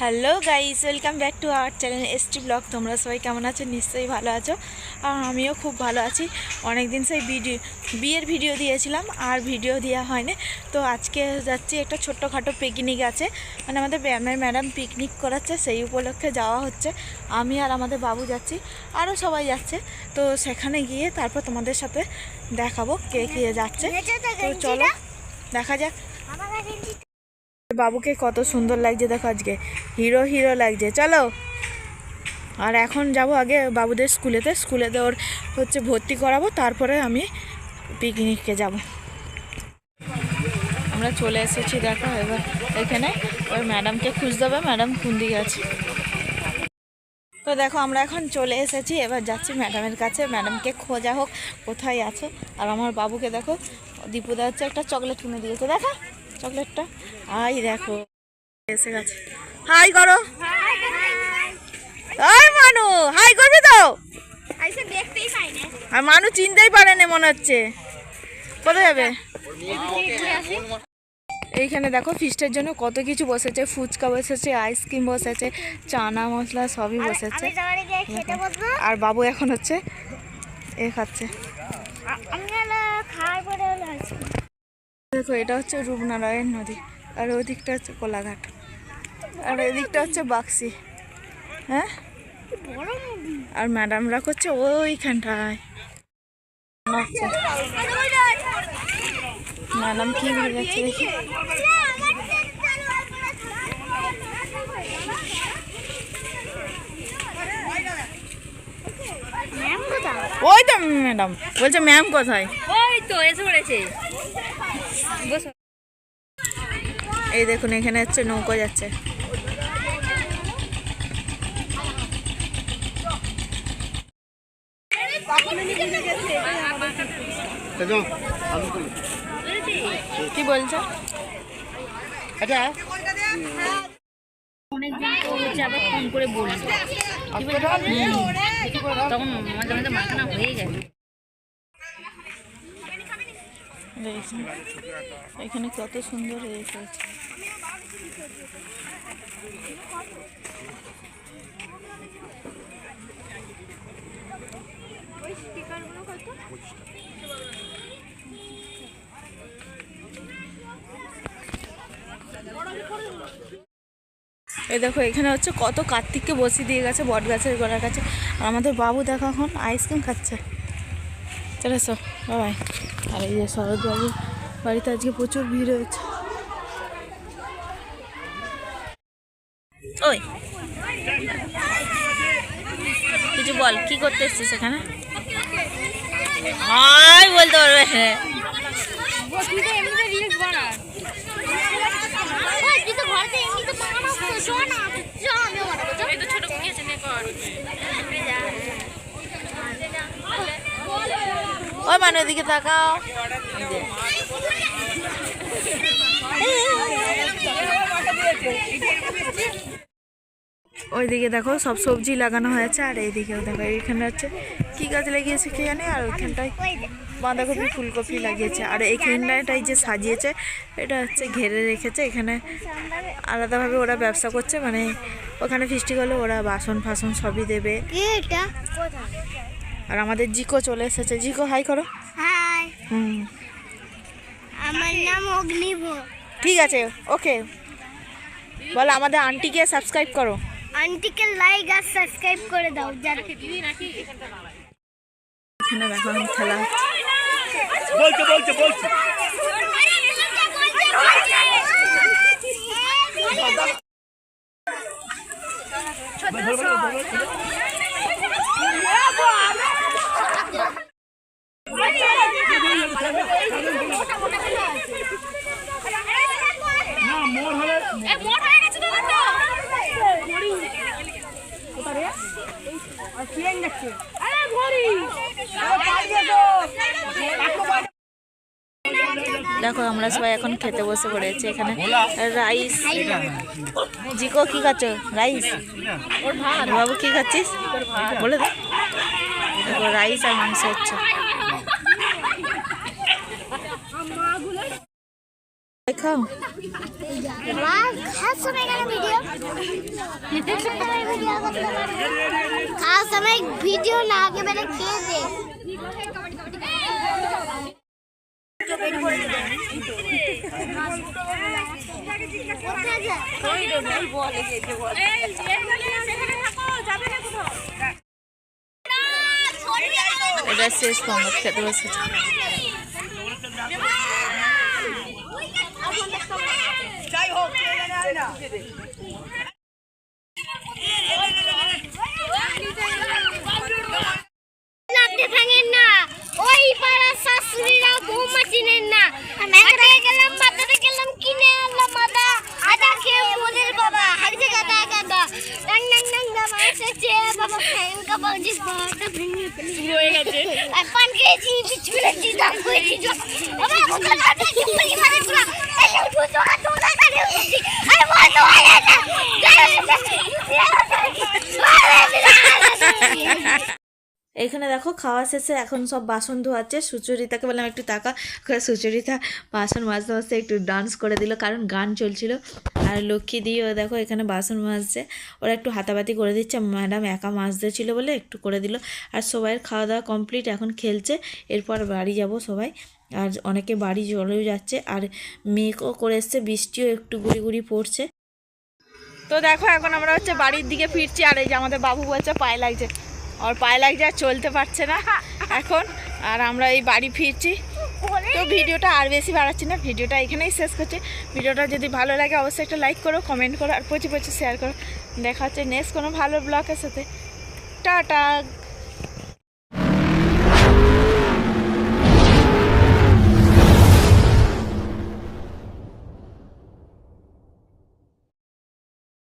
Hello guys welcome back to our channel ST blog. তোমরা সবাই কেমন আছো? নিশ্চয়ই ভালো আছো। আর আমিও খুব ভালো আছি। অনেক দিন সেই ভিডিও বিয়ের ভিডিও দিয়েছিলাম আর ভিডিও দেওয়া হয়নি। তো আজকে যাচ্ছি একটা ছোট্টখাটো পিকনিক আছে। মানে আমাদের ব্যায়ামের ম্যাডাম পিকনিক করাচ্ছে সেই উপলক্ষে যাওয়া হচ্ছে। আমি আর আমাদের বাবু যাচ্ছি আরও সবাই যাচ্ছে। তো সেখানে গিয়ে তারপর তোমাদের সাথে দেখাবো কে কে যাচ্ছে। তো চলো দেখা যাক। বাবুকে কত সুন্দর লাগছে, দেখো আজকে। হিরো হিরো লাগছে। চলো। আর এখন যাব আগে বাবুদের স্কুলেতে। স্কুলেতে ওর হচ্ছে ভর্তি করাবো, তারপরে আমি পিকনিকে যাব। আমরা চলে এসেছি, দেখো এবার এখানে। ওই ম্যাডামকে খুঁজতে হবে। ম্যাডাম কোন দিকে আছে? তো দেখো, আমরা এখন চলে এসেছি। এবার যাচ্ছি ম্যাডামের কাছে। ম্যাডামকে খোঁজা হোক, কোথায় আছে। আর আমার বাবুকে দেখো, দীপুদা হচ্ছে একটা চকলেট কিনে দিয়েছে। দেখো। চকলেটটা। আই, দেখো, এসে গেছে। হাই করো। আই মানু, হাই করবি তো? আর মানু চিনতেই পারে না মনে হচ্ছে। কোথায় যাবে? এইখানে দেখো ফিস্টের জন্য কত কিছু বসেছে। ফুচকা বসেছে আইসক্রিম বসেছে, চানা মশলা সবই বসেছে। আর বাবু এখন হচ্ছে, এ খাচ্ছে। দেখো, এটা হচ্ছে রূপনারায়ণ নদী, আর ওদিকটা হচ্ছে কোলাঘাট, আর এদিকটা হচ্ছে বাক্সি হ্যাঁ? আর ম্যাডামরা করছে ওইখানটায়। ম্যাডাম কি হয়ে যাচ্ছে দেখি। ওই তো ম্যাডাম, বলছে ম্যাম কোথায়? ওই তো, এসে পড়েছে। বসো এই দেখুন এখানে হচ্ছে নৌকো যাচ্ছে। কি বলছো? অনেকদিন তো হচ্ছে আবার ফোন করে বলি বলছো? তখন মাঝে মাঝে মাখানা হয়ে গেছে দেখুন, এখানে কত সুন্দর হয়ে গেছে এই দেখো, এখানে হচ্ছে কত কার্তিককে বসিয়ে দিয়ে গেছে বট গাছের গোড়ার কাছে। আর আমাদের বাবু দেখো এখন আইসক্রিম খাচ্ছে। চলে এসো বাবাই আর এই যে শরৎ বাবুর বাড়িতে আজকে প্রচুর ভিড় হয়েছে। ওই। কিছু বল কি করতে এসছিস এখানে? হাই বলতে পারবে তুই তো এমনিতে রিলস বানাস ওই তুই তো ঘরতে এমনিতে বানাস তো শোন না চ আমিও বানাবো চ এই তো ছোট কুকি আছে নে কর ওই মানে ওদিকে তাকাও। ওইদিকে দেখো, সব সবজি লাগানো হয়েছে, আর এইদিকেও দেখো এইখানে হচ্ছে কি গাছ লাগিয়েছে কে জানে, আর ওইখানটায় বাঁধাকপি, ফুলকপি লাগিয়েছে। আর এইখানটায় যে সাজিয়েছে, এটা হচ্ছে ঘেরে রেখেছে, এখানে আলাদাভাবে ওরা ব্যবসা করছে মানে ওখানে ফিস্টি করলে ওরা বাসন ফাসন সবই দেবে। আর আমাদের জিকো চলে এসেছে জিকো হাই করো হাই হুম আমার নাম অগ্নিভ ঠিক আছে ওকে বলো আমাদের আন্টিকে সাবস্ক্রাইব করো আন্টিকে লাইক আর সাবস্ক্রাইব করে দাও এখানে দেখো এখন খেলা বলছে বলছে বলছে না দেখো আমরা সবাই এখন খেতে বসে পড়েছি। এখানে রাইস। জিকো কি খাচ্ছ? রাইস? বাবু কি খাচ্ছিস? বলে দে। দেখো রাইস আর মাংস হচ্ছে। খাও। মা খাওয়ার সময় কেন ভিডিও ভিডিও করতে পারবে খাওয়ার সময় ভিডিও না আগে বেড়ে খেয়ে দে কোথায় যায়? এটা শেষ পঙ্গত খেতে বসেছে পান খেয়েছি দাম করেছি বাবা ওকে কাটে কি পরিমাণে পুরা এসে উঠবো তোরা তোরা কাটে উঠছি আরে বল তো আরে এখানে দেখো খাওয়া শেষে এখন সব বাসন ধোয়াচ্ছে। সুচরিতাকে বললাম, একটু টাকা সুচরিতা বাসন মাজতে মাজতে একটু ডান্স করে দিল, কারণ গান চলছিল। আর লক্ষ্মী দিও দেখো এখানে বাসন মাজছে। ওরা একটু হাতাবাতি করে দিচ্ছে। ম্যাডাম একা মাজতে ছিল বলে একটু করে দিল। আর সবাইয়ের খাওয়া দাওয়া কমপ্লিট এখন খেলছে। এরপর বাড়ি যাব সবাই। আর অনেকে বাড়ি চলেও যাচ্ছে। আর মেঘও করে এসছে, বৃষ্টিও একটু গুড়ি গুড়ি পড়ছে। তো দেখো, এখন আমরা হচ্ছে বাড়ির দিকে ফিরছি। আর এই যে আমাদের বাবু বলছে, পায়ে লাগছে। আর পায়ে লাগছে আর চলতে পারছে না এখন। আর আমরা এই বাড়ি ফিরছি। তো ভিডিওটা আর বেশি বাড়াচ্ছি না, ভিডিওটা এখানেই শেষ করছি। ভিডিওটা যদি ভালো লাগে অবশ্যই একটা লাইক করো কমেন্ট করো, আর প্রচুর প্রচুর শেয়ার করো। দেখা হচ্ছে নেক্সট কোনো ভালো ব্লগের সাথে। টাটা।